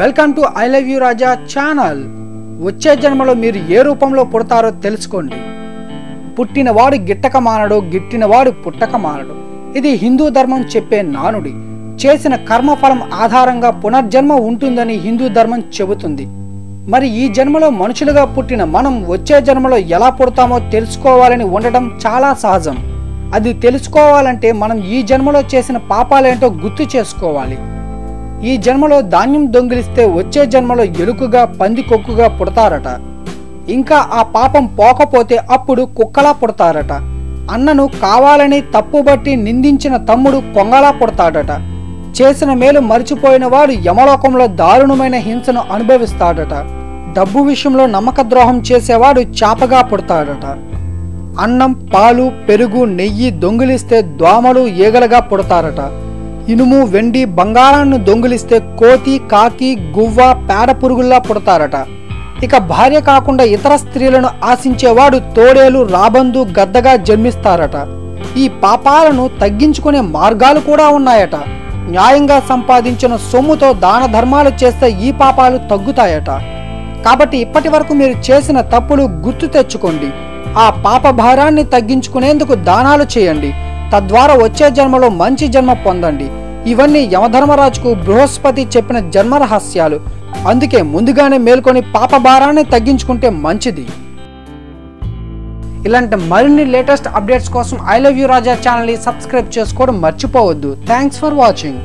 Welcome to I love you Raja channel. వచ్చే జన్మలో మీరు ఏ రూపంలో పుడతారో తెలుసుకోండి. పుట్టినవాడు గిట్టక మానడు గిట్టినవాడు పుట్టక మానడు ఇది హిందూ ధర్మం చెప్పే నానుడి. చేసిన కర్మఫలం ఆధారంగా పునర్జన్మ ఉంటుందని హిందూ ధర్మం చెబుతుంది. మరి ఈ జన్మలో మనుషులుగా పుట్టిన మనం వచ్చే జన్మలో ఎలా పుడతామో తెలుసుకోవాలని ఉండటం చాలా సహజం. అది తెలుసుకోవాలంటే మనం ఈ జన్మలో చేసిన పాపాలేంటో గుర్తు చేసుకోవాలి. ఈ జన్మలో ధాన్యం దొంగిలిస్తే వచ్చే జన్మలో ఎలుకగా పందికొక్కుగా పుడతారట. ఇంకా ఆ పాపం పోకపోతే అప్పుడు కుక్కలా పుడతారట. అన్నను కావాలని తప్పుబట్టి నిందించిన తమ్ముడు కొంగలా పుడతాడట. చేసిన మేలు మరిచిపోయిన వాడు యమలోకంలో దారుణమైన హింసను అనుభవిస్తాడట. డబ్బు విషయంలో నమ్మక ద్రోహం చేసేవాడు చాపగా పుడతాడట. అన్నం పాలు పెరుగు నెయ్యి దొంగిలిస్తే దోమలు ఈగలుగా పుడతారట. ఇనుము వెండి బంగారాన్ని దొంగిలిస్తే కోతి కాకి గువ్వ పేడ పురుగుల్లా పుడతారట. ఇక భార్య కాకుండా ఇతర స్త్రీలను ఆశించేవాడు తోడేలు రాబందు గద్దగా జన్మిస్తారట. ఈ పాపాలను తగ్గించుకునే మార్గాలు కూడా ఉన్నాయట. న్యాయంగా సంపాదించిన సొమ్ముతో దాన ధర్మాలు చేస్తే ఈ పాపాలు తగ్గుతాయట. కాబట్టి ఇప్పటి వరకు మీరు చేసిన తప్పులు గుర్తు తెచ్చుకోండి. ఆ పాప భారాన్ని తగ్గించుకునేందుకు దానాలు చేయండి. తద్వారా వచ్చే జన్మలో మంచి జన్మ పొందండి. ఇవన్నీ యమధర్మరాజుకు బృహస్పతి చెప్పిన జన్మ రహస్యాలు. అందుకే ముందుగానే మేల్కొని పాప భారాన్ని తగ్గించుకుంటే మంచిది. ఇలాంటి మరిన్ని లేటెస్ట్ అప్డేట్స్ కోసం ఐ లవ్ యూ రాజా ఛానల్ని సబ్స్క్రైబ్ చేసుకోవడం మర్చిపోవద్దు. Thanks for watching.